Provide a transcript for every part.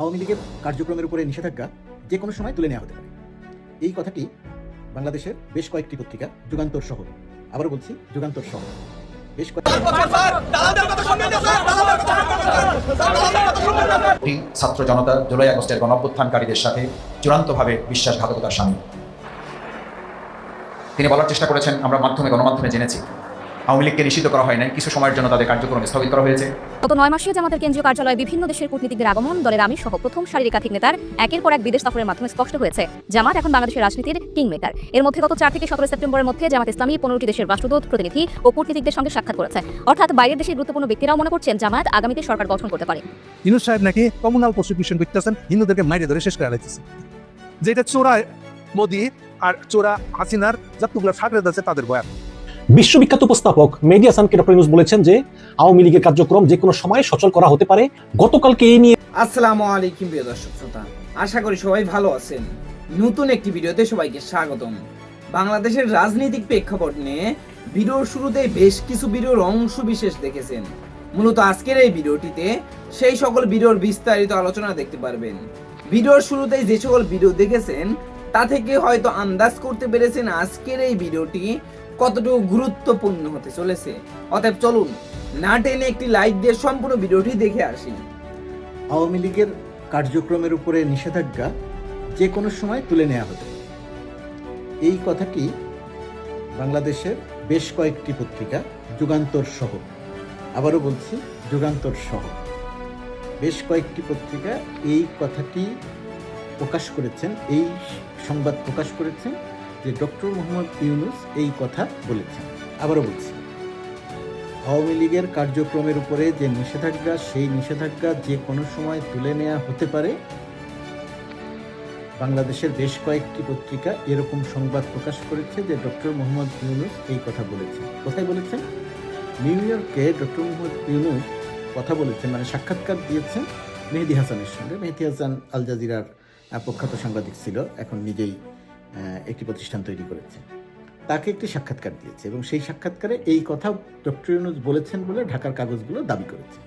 আওয়ামী লীগের কার্যক্রমের উপরে নিষেধাজ্ঞা যে কোনো সময় তুলে নেওয়া হতে পারে। এই কথাটি বাংলাদেশের বেশ কয়েকটি পত্রিকা যুগান্তর সহ আবারও বলছি যুগান্তর সহ বেশ কয়েক কোটি ছাত্র জনতা জুলাই আগস্টের গণঅভ্যুত্থানকারীদের সাথে চূড়ান্তভাবে বিশ্বাসঘাতকতার সামিল। তিনি বলার চেষ্টা করেছেন আমরা মাধ্যমে গণমাধ্যমে জেনেছি। আওয়ামী লীগকে নিষিদ্ধ করা হয় নাই। কিছু সময়ের জন্য তাদের কার্যক্রম স্থগিত করা হয়েছে। গত নয় মাসে জামাতের কেন্দ্রীয় কার্যালয়ে বিভিন্ন দেশের কূটনীতিকদের আগমন দলের আমির সহ প্রথম সারির একাধিক নেতার একের পর এক বিদেশ সফরের মাধ্যমে স্পষ্ট হয়েছে। জামাত এখন বাংলাদেশের রাজনীতির কিং মেকার। এর মধ্যে গত চার থেকে সতেরো সেপ্টেম্বরের মধ্যে জামাত ইসলামী পনেরোটি দেশের রাষ্ট্রদূত প্রতিনিধি ও কূটনীতিকদের সঙ্গে সাক্ষাৎ করেছে। অর্থাৎ বাইরের দেশের গুরুত্বপূর্ণ ব্যক্তিরাও মনে করছেন জামাত আগামীতে সরকার গঠন করতে পারে। ইনুস সাহেব নাকি কমিউনাল প্রসিকিউশন করতেছেন হিন্দুদেরকে মাইরে ধরে শেষ করে লাইতেছে যেটা চোরা মোদি আর চোরা হাসিনার যতগুলো ফাকরেদ আছে তাদের বয়ান। বিশ্ববিখ্যাত উপস্থাপক মেডিয়া সানকে ডক্টর ইউনুস বলেছেন যে আওয়ামী লীগের কার্যক্রম যে কোনো সময় সচল করা হতে পারে। গতকালকে এই নিয়ে আসসালামু আলাইকুম প্রিয় দর্শক শ্রোতা। আশা করি সবাই ভালো আছেন। নতুন একটি ভিডিওতে সবাইকে স্বাগতম। বাংলাদেশের রাজনৈতিক প্রেক্ষাপট নিয়ে ভিডিওর শুরুতেই বেশ কিছু ভিডিওর অংশ বিশেষ দেখেছেন। মূলত আজকের এই ভিডিওটিতে সেই সকল ভিডিওর বিস্তারিত আলোচনা দেখতে পারবেন। ভিডিওর শুরুতেই যে সকল ভিডিও দেখেছেন, তা থেকে হয়তো আন্দাজ করতে পেরেছেন আজকের এই ভিডিওটি কতটুকু গুরুত্বপূর্ণ হতে চলেছে। অতএব চলুন, না টেনে একটি লাইক দিয়ে সম্পূর্ণ ভিডিওটি দেখে আসি। আওয়ামী লীগের কার্যক্রমের উপরে নিষেধাজ্ঞা যে কোনো সময় তুলে নেওয়া হতো এই কথাটি বাংলাদেশের বেশ কয়েকটি পত্রিকা যুগান্তর সহ, আবারও বলছি যুগান্তর সহ, বেশ কয়েকটি পত্রিকা এই কথাটি প্রকাশ করেছেন, এই সংবাদ প্রকাশ করেছেন যে ডক্টর মোহাম্মদ ইউনুস এই কথা বলেছেন। আবারও বলছি, আওয়ামী লীগের কার্যক্রমের উপরে যে নিষেধাজ্ঞা, সেই নিষেধাজ্ঞা যে কোনো সময় তুলে নেওয়া হতে পারে, বাংলাদেশের বেশ কয়েকটি পত্রিকা এরকম সংবাদ প্রকাশ করেছে যে ডক্টর মোহাম্মদ ইউনুস এই কথা বলেছেন। কোথায় বলেছেন? নিউ ইয়র্কে ডক্টর মোহাম্মদ ইউনুস কথা বলেছেন মানে সাক্ষাৎকার দিয়েছেন মেহেদি হাসানের সঙ্গে। মেহেদি হাসান আল জাজিরার প্রখ্যাত সাংবাদিক ছিল, এখন নিজেই একটি প্রতিষ্ঠান তৈরি করেছে। তাকে একটি সাক্ষাৎকার দিয়েছে এবং সেই সাক্ষাৎকারে এই কথা ডক্টর ইউনুস বলেছেন বলে ঢাকার কাগজগুলো দাবি করেছে।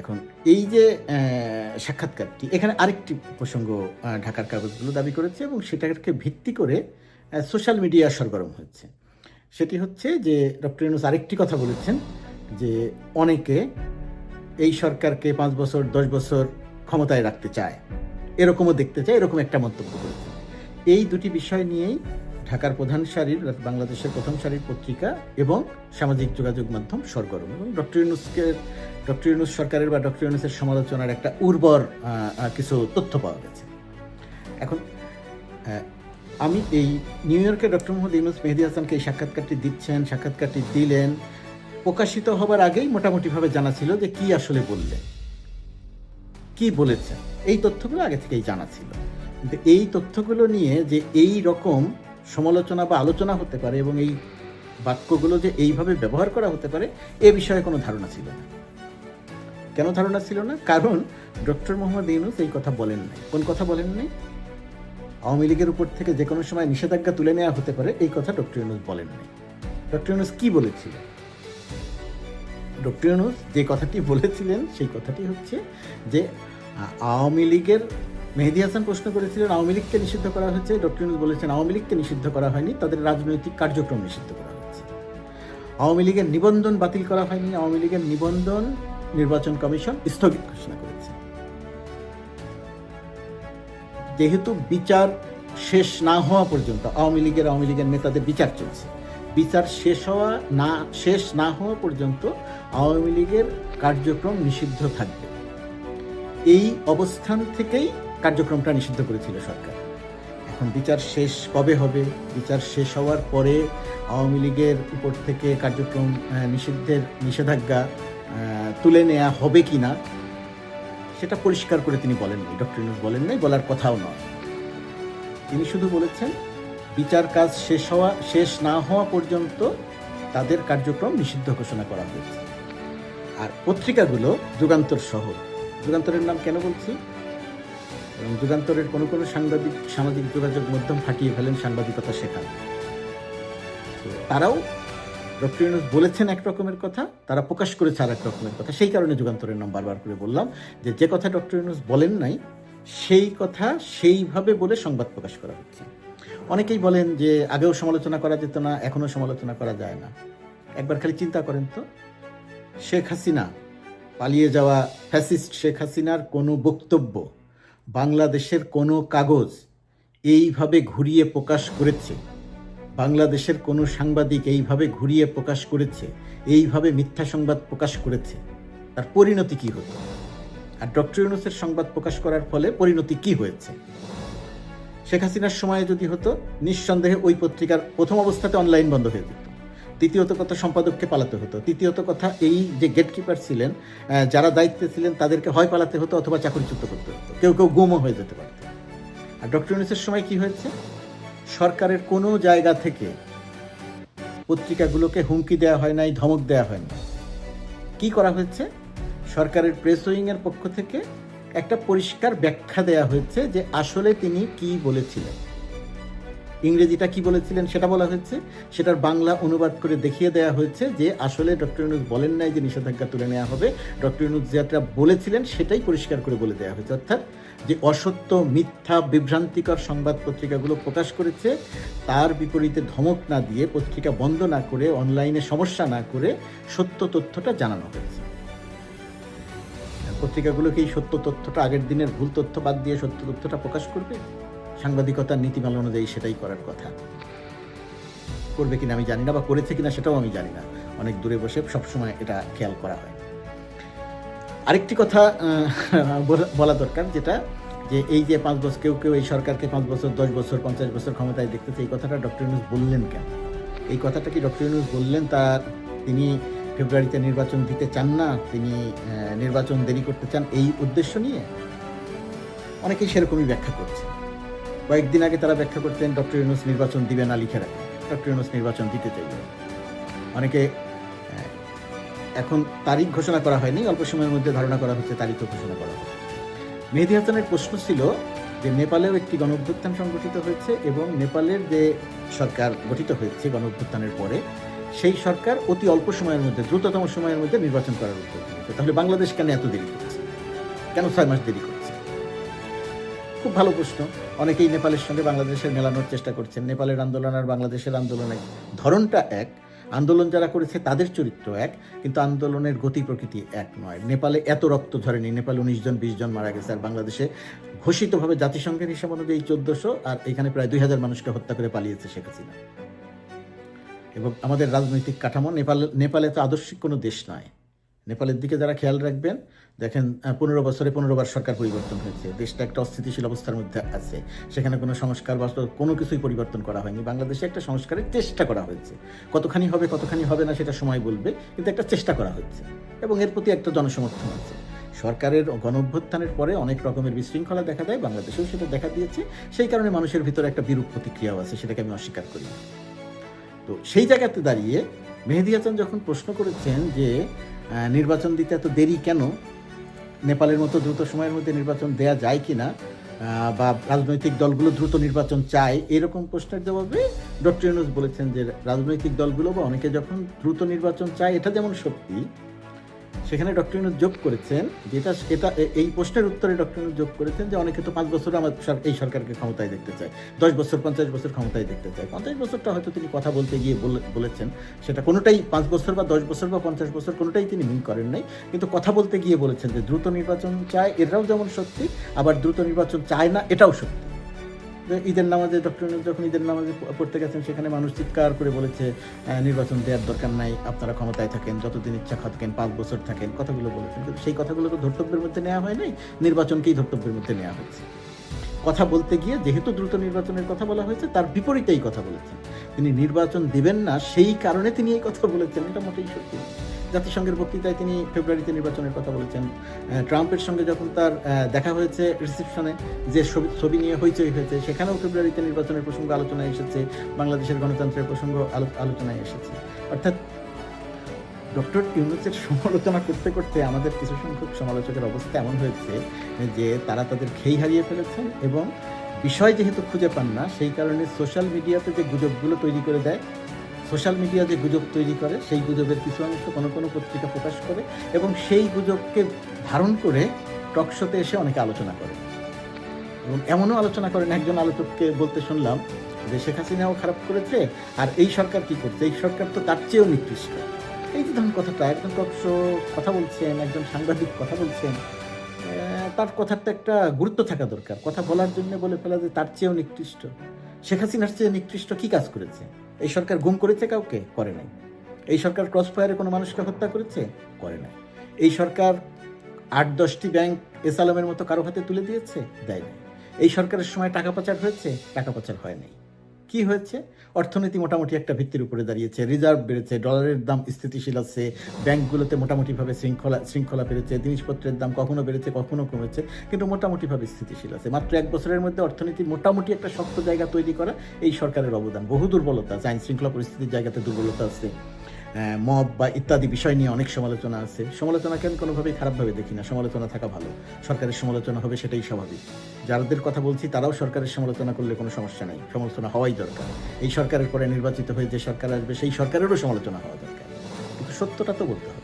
এখন এই যে সাক্ষাৎকারটি, এখানে আরেকটি প্রসঙ্গ ঢাকার কাগজগুলো দাবি করেছে এবং সেটাকে ভিত্তি করে সোশ্যাল মিডিয়া সরগরম হচ্ছে সেটি হচ্ছে যে, ডক্টর ইউনুস আরেকটি কথা বলেছেন যে, অনেকে এই সরকারকে পাঁচ বছর, দশ বছর ক্ষমতায় রাখতে চায়। এরকমও দেখতে চায় এরকম একটা মন্তব্য এই দুটি বিষয় নিয়েই ঢাকার প্রধান সারির বাংলাদেশের প্রথম সারির পত্রিকা এবং সামাজিক যোগাযোগ মাধ্যম সরগরম। এবং ডক্টর ইউনুসকে, ডক্টর ইউনুস সরকারের বা ডক্টর ইউনুসের সমালোচনার একটা উর্বর কিছু তথ্য পাওয়া গেছে। এখন আমি এই নিউ ইয়র্কে ডক্টর মোহাম্মদ ইউনুস মেহেদি হাসানকে এই সাক্ষাৎকারটি দিচ্ছেন, সাক্ষাৎকারটি দিলেন, প্রকাশিত হবার আগেই মোটামুটিভাবে জানা ছিল যে কি আসলে বললেন। কি বলেছেন? এই তথ্যগুলো আগে থেকেই জানা ছিল। কিন্তু এই তথ্যগুলো নিয়ে যে এই রকম সমালোচনা বা আলোচনা হতে পারে এবং এই বাক্যগুলো যে এইভাবে ব্যবহার করা হতে পারে, এ বিষয়ে কোনো ধারণা ছিল না। কেন ধারণা ছিল না? কারণ ডক্টর মোহাম্মদ ইউনুস এই কথা বলেন নাই। কোন কথা বলেন নাই? আওয়ামী লীগের উপর থেকে যে কোনো সময় নিষেধাজ্ঞা তুলে নেওয়া হতে পারে, এই কথা ডক্টর ইউনুস বলেন নাই। ডক্টর ইউনুস কি বলেছিলেন? ডক্টর ইউনুস যে কথাটি বলেছিলেন, সেই কথাটি হচ্ছে যে আওয়ামী লীগের মেহেদি হাসান প্রশ্ন করেছিলেন, আওয়ামী লীগকে নিষিদ্ধ করা হয়েছে। ডক্টর ইউনুস বলেছেন, আওয়ামী লীগকে নিষিদ্ধ করা হয়নি, তাদের রাজনৈতিক কার্যক্রম নিষিদ্ধ করা হয়েছে। আওয়ামী লীগের নিবন্ধন বাতিল করা হয়নি, আওয়ামী লীগের নিবন্ধন নির্বাচন কমিশন স্থগিত ঘোষণা করেছে। যেহেতু বিচার শেষ না হওয়া পর্যন্ত আওয়ামী লীগের আওয়ামী লীগের নেতাদের বিচার চলছে। বিচার শেষ হওয়া না, শেষ না হওয়া পর্যন্ত আওয়ামী লীগের কার্যক্রম নিষিদ্ধ থাকবে। এই অবস্থান থেকেই কার্যক্রমটা নিষিদ্ধ করেছিল সরকার। এখন বিচার শেষ কবে হবে? বিচার শেষ হওয়ার পরে আওয়ামী লীগের উপর থেকে কার্যক্রম নিষিদ্ধের নিষেধাজ্ঞা তুলে নেওয়া হবে কি না সেটা পরিষ্কার করে তিনি বলেন নাই ডক্টর বলেন নাই, বলার কথাও নয়। তিনি শুধু বলেছেন বিচার কাজ শেষ হওয়া, শেষ না হওয়া পর্যন্ত তাদের কার্যক্রম নিষিদ্ধ ঘোষণা করা হয়েছে। আর পত্রিকাগুলো যুগান্তর সহ। যুগান্তরের নাম কেন বলছি? এবং যুগান্তরের কোনো কোনো সাংবাদিক, সামাজিক যোগাযোগ মাধ্যম ফাটিয়ে ফেলেন সাংবাদিকতা শেখান। তারাও ডক্টর ইউনুস বলেছেন এক রকমের কথা, তারা প্রকাশ করেছে আর এক রকমের কথা। সেই কারণে যুগান্তরের নাম বারবার করে বললাম যে যে কথা ডক্টর ইউনুস বলেন নাই, সেই কথা সেইভাবে বলে সংবাদ প্রকাশ করা হচ্ছে। অনেকেই বলেন যে আগেও সমালোচনা করা যেত না, এখনও সমালোচনা করা যায় না। একবার খালি চিন্তা করেন তো। শেখ হাসিনা, পালিয়ে যাওয়া ফ্যাসিস্ট শেখ হাসিনার কোনো বক্তব্য, বাংলাদেশের কোনো কাগজ এইভাবে ঘুরিয়ে প্রকাশ করেছে? বাংলাদেশের কোনো সাংবাদিক এইভাবে ঘুরিয়ে প্রকাশ করেছে? এইভাবে মিথ্যা সংবাদ প্রকাশ করেছে? তার পরিণতি কি হতো? আর ডক্টর ইউনুসের সংবাদ প্রকাশ করার ফলে পরিণতি কি হয়েছে? শেখ হাসিনার সময়ে যদি হতো, নিঃসন্দেহে ওই পত্রিকার প্রথম অবস্থাতে অনলাইন বন্ধ হয়ে যেত। তৃতীয়ত কথা সম্পাদককে পালাতে হতো। তৃতীয়ত কথা এই যে গেটকিপার ছিলেন যারা দায়িত্বে ছিলেন, তাদেরকে হয় পালাতে হতো অথবা চাকরিচ্যুত করতে হতো। কেউ কেউ গুমও হয়ে যেতে পারত। আর ডক্টর ইউনুসের সময় কি হয়েছে? সরকারের কোনো জায়গা থেকে পত্রিকাগুলোকে হুমকি দেওয়া হয় নাই, ধমক দেওয়া হয় না কি করা হয়েছে? সরকারের প্রেস উইংয়ের পক্ষ থেকে একটা পরিষ্কার ব্যাখ্যা দেয়া হয়েছে যে আসলে তিনি কি বলেছিলেন। ইংরেজিটা কি বলেছিলেন সেটা বলা হয়েছে। সেটার বাংলা অনুবাদ করে দেখিয়ে দেওয়া হয়েছে যে আসলে ডক্টর ইউনুস বলেন নাই যে নিষেধাজ্ঞা তুলে নেওয়া হবে। ডক্টর ইউনুস যেটা বলেছিলেন সেটাই পরিষ্কার করে বলে দেওয়া হয়েছে। অর্থাৎ যে অসত্য, মিথ্যা, বিভ্রান্তিকর সংবাদ পত্রিকাগুলো প্রকাশ করেছে, তার বিপরীতে ধমক না দিয়ে পত্রিকা বন্ধ না করে, অনলাইনে সমস্যা না করে সত্য তথ্যটা জানানো হয়েছে। পত্রিকাগুলোকে এই সত্য তথ্যটা, আগের দিনের ভুল তথ্য বাদ দিয়ে সত্য তথ্যটা প্রকাশ করবে? সাংবাদিকতার নীতিমালা অনুযায়ী সেটাই করার কথা। করবে কিনা আমি জানি না বা করেছে কিনা সেটাও আমি জানি না। অনেক দূরে বসে সবসময় এটা খেয়াল করা হয়। আরেকটি কথা বলা দরকার যেটা, যে এই যে পাঁচ বছর, কেউ কেউ এই সরকারকে পাঁচ বছর, দশ বছর, পঞ্চাশ বছর ক্ষমতায় দেখতেছে, এই কথাটা ডক্টর ইউনুস বললেন কেন? এই কথাটা কি ডক্টর ইউনুস বললেন? তার, তিনি ফেব্রুয়ারিতে নির্বাচন দিতে চান না, তিনি নির্বাচন দেরি করতে চান এই উদ্দেশ্য নিয়ে অনেকেই সেরকমই ব্যাখ্যা করছে কয়েকদিন আগে তারা ব্যাখ্যা করতেন, ডক্টর ইউনুস নির্বাচন দিবে না লিখে রাখেন ডক্টর ইউনুস নির্বাচন দিতে চাইবে। অনেকে এখন তারিখ ঘোষণা করা হয়নি, অল্প সময়ের মধ্যে ধারণা করা হচ্ছে তারিখও ঘোষণা করা হবে মেহেদি হাসানের প্রশ্ন ছিল যে নেপালেও একটি গণ সংগঠিত হয়েছে এবং নেপালের যে সরকার গঠিত হয়েছে গণ পরে সেই সরকার অতি অল্প সময়ের মধ্যে, দ্রুততম সময়ের মধ্যে নির্বাচন করার উদ্যোগ নিয়েছে। তাহলে বাংলাদেশ কেন এত দেরি করছে? কেন ছয় মাস দেরি করছে? খুব ভালো প্রশ্ন। অনেকেই নেপালের সঙ্গে বাংলাদেশের মেলানোর চেষ্টা করছেন। নেপালের আন্দোলন আর বাংলাদেশের আন্দোলনের ধরনটা এক। আন্দোলন যারা করেছে, তাদের চরিত্র এক, কিন্তু আন্দোলনের গতি প্রকৃতি এক নয়। নেপালে এত রক্ত ধরেনি। নেপালে উনিশ জন, বিশ জন মারা গেছে। আর বাংলাদেশে ঘোষিতভাবে জাতিসংঘের হিসাব অনুযায়ী চোদ্দশো, আর এখানে প্রায় দুই হাজার মানুষকে হত্যা করে পালিয়েছে শেখ হাসিনা। এবং আমাদের রাজনৈতিক কাঠামো, নেপাল, নেপালে তো আদর্শিক কোনো দেশ নয়। নেপালের দিকে যারা খেয়াল রাখবেন, দেখেন পনেরো বছরে পনেরো বার সরকার পরিবর্তন হয়েছে। দেশটা একটা অস্থিতিশীল অবস্থার মধ্যে আছে। সেখানে কোনো সংস্কার বা কোনো কিছুই পরিবর্তন করা হয়নি। বাংলাদেশে একটা সংস্কারের চেষ্টা করা হয়েছে। কতখানি হবে কতখানি হবে না সেটা সময় বলবে, কিন্তু একটা চেষ্টা করা হয়েছে। এবং এর প্রতি একটা জনসমর্থন আছে। সরকারের গণ অভ্যুত্থানের পরে অনেক রকমের বিশৃঙ্খলা দেখা দেয়। বাংলাদেশেও সেটা দেখা দিয়েছে। সেই কারণে মানুষের ভিতরে একটা বিরূপ প্রতিক্রিয়াও আছে, সেটাকে আমি অস্বীকার করি। তো সেই জায়গাতে দাঁড়িয়ে মেহেদি হাসান যখন প্রশ্ন করেছেন যে নির্বাচন দিতে এত দেরি কেন? নেপালের মতো দ্রুত সময়ের মধ্যে নির্বাচন দেয়া যায় কি না বা রাজনৈতিক দলগুলো দ্রুত নির্বাচন চায়? এরকম প্রশ্নের জবাবে ডক্টর ইউনুস বলেছেন যে, রাজনৈতিক দলগুলো বা অনেকে যখন দ্রুত নির্বাচন চায়, এটা যেমন সত্যি সেখানে ডক্টর ইউনুস যোগ করেছেন, যেটা এটা এই প্রশ্নের উত্তরে ডক্টর ইউনুস যোগ করেছেন যে অনেকে তো পাঁচ বছর আমার এই সরকারকে ক্ষমতায় দেখতে চায়। দশ বছর, পঞ্চাশ বছর ক্ষমতায় দেখতে চায়। পঞ্চাশ বছরটা হয়তো তিনি কথা বলতে গিয়ে বলে- বলেছেন, সেটা কোনোটাই পাঁচ বছর বা দশ বছর বা পঞ্চাশ বছর কোনোটাই তিনি মিন করেন নাই। কিন্তু কথা বলতে গিয়ে বলেছেন যে দ্রুত নির্বাচন চায় এটাও যেমন সত্যি, আবার দ্রুত নির্বাচন চায় না, এটাও সত্যি। ঈদের নামাজে ডক্টর যখন ঈদের নামাজে পড়তে গেছেন, সেখানে মানুষ চিৎকার করে বলেছে নির্বাচন দেওয়ার দরকার নাই, আপনারা ক্ষমতায় থাকেন, যতদিন ইচ্ছা থাকেন, পাঁচ বছর থাকেন, কথাগুলো বলেছেন। কিন্তু সেই কথাগুলো তো ধর্তব্যের মধ্যে নেওয়া হয় নাই, নির্বাচনকেই ধর্তব্যের মধ্যে নেওয়া হয়েছে। কথা বলতে গিয়ে যেহেতু দ্রুত নির্বাচনের কথা বলা হয়েছে, তার বিপরীতেই কথা বলেছেন। তিনি নির্বাচন দিবেন না, সেই কারণে তিনি এই কথা বলেছেন, এটা মোটেই সত্যি। জাতিসংঘের বক্তৃতায় তিনি ফেব্রুয়ারিতে নির্বাচনের কথা বলেছেন। ট্রাম্পের সঙ্গে যখন তার দেখা হয়েছে রিসেপশনে যে ছবি ছবি নিয়ে হইচই হয়েছে, সেখানেও ফেব্রুয়ারিতে নির্বাচনের প্রসঙ্গ আলোচনায় এসেছে, বাংলাদেশের গণতন্ত্রের প্রসঙ্গ আলো- আলোচনায় এসেছে। অর্থাৎ ডক্টর ইউনুসের সমালোচনা করতে করতে আমাদের কিছু সংখ্যক সমালোচকের অবস্থা এমন হয়েছে যে তারা তাদের খেই হারিয়ে ফেলেছেন এবং বিষয় যেহেতু খুঁজে পান না, সেই কারণে সোশ্যাল মিডিয়াতে যে গুজবগুলো তৈরি করে দেয় সোশ্যাল মিডিয়া যে গুজব তৈরি করে, সেই গুজবের কিছু অংশ কোনো কোনো পত্রিকা প্রকাশ করে এবং সেই গুজবকে ধারণ করে টকশোতে এসে অনেকে আলোচনা করে। এবং এমনও আলোচনা করেন, একজন আলোচককে বলতে শুনলাম যে শেখ হাসিনাও খারাপ করেছে, আর এই সরকার কি করছে? এই সরকার তো তার চেয়েও নিকৃষ্ট। এই যে ধরুন কথাটা, একজন টকশো কথা বলছেন, একজন সাংবাদিক কথা বলছেন তার কথার তো একটা গুরুত্ব থাকা দরকার। কথা বলার জন্য বলে ফেলা যে তার চেয়েও নিকৃষ্ট। শেখ হাসিনার চেয়ে নিকৃষ্ট কি কাজ করেছে? এই সরকার গুম করেছে কাউকে? করে নাই। এই সরকার ক্রস ফায়ারে কোনো মানুষকে হত্যা করেছে? করে নাই। এই সরকার আট দশটি ব্যাংক এসালামের মতো কারও হাতে তুলে দিয়েছে? দেয় এই সরকারের সময় টাকা পাচার হয়েছে? টাকা পাচার হয় নাই। কি হয়েছে? অর্থনীতি মোটামুটি একটা ভিত্তির উপরে দাঁড়িয়েছে। রিজার্ভ বেড়েছে, ডলারের দাম স্থিতিশীল আছে, ব্যাংকগুলোতে মোটামুটিভাবে শৃঙ্খলা শৃঙ্খলা বেড়েছে, জিনিসপত্রের দাম কখনো বেড়েছে, কখনো কমেছে, কিন্তু মোটামুটিভাবে স্থিতিশীল আছে। মাত্র এক বছরের মধ্যে অর্থনীতি মোটামুটি একটা শক্ত জায়গা তৈরি করা এই সরকারের অবদান। বহু দুর্বলতা আছে আইন শৃঙ্খলা পরিস্থিতির জায়গাতে দুর্বলতা আছে। মব বা ইত্যাদি বিষয় নিয়ে অনেক সমালোচনা আছে। সমালোচনাকে আমি কোনোভাবেই খারাপভাবে দেখি না। সমালোচনা থাকা ভালো। সরকারের সমালোচনা হবে সেটাই স্বাভাবিক। যাদের কথা বলছি তারাও সরকারের সমালোচনা করলে কোনো সমস্যা নেই। সমালোচনা হওয়াই দরকার। এই সরকারের পরে নির্বাচিত হয়ে যে সরকার আসবে, সেই সরকারেরও সমালোচনা হওয়া দরকার। কিন্তু সত্যটা তো বলতে হবে।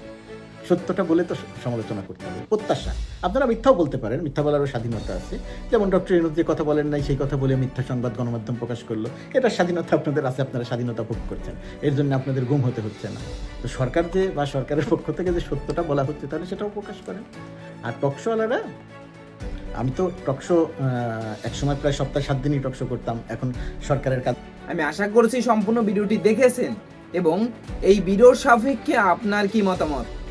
সত্যটা বলে তো সমালোচনা করতে হবে। প্রত্যাশা। আপনারা মিথ্যাও বলতে পারেন, মিথ্যা বলারও স্বাধীনতা আছে। যেমন ডক্টর ইনুদ যে কথা বলেন নাই, সেই কথা বলে মিথ্যা সংবাদ গণমাধ্যম প্রকাশ করল। এটা স্বাধীনতা আপনাদের আছে, আপনারা স্বাধীনতা ভোগ করছেন। এর জন্য আপনাদের গুম হতে হচ্ছে না। তো সরকার যে, বা সরকারের পক্ষ থেকে যে সত্যটা বলা হচ্ছে, তাহলে সেটাও প্রকাশ করেন। আর টকশোওয়ালারা, আমি তো টকশো একসময় প্রায় সপ্তাহে সাত দিনই টকশো করতাম। এখন সরকারের কাজ আমি আশা করছি সম্পূর্ণ ভিডিওটি দেখেছেন এবং এই ভিডিওর সাপেক্ষে আপনার কি মতামত?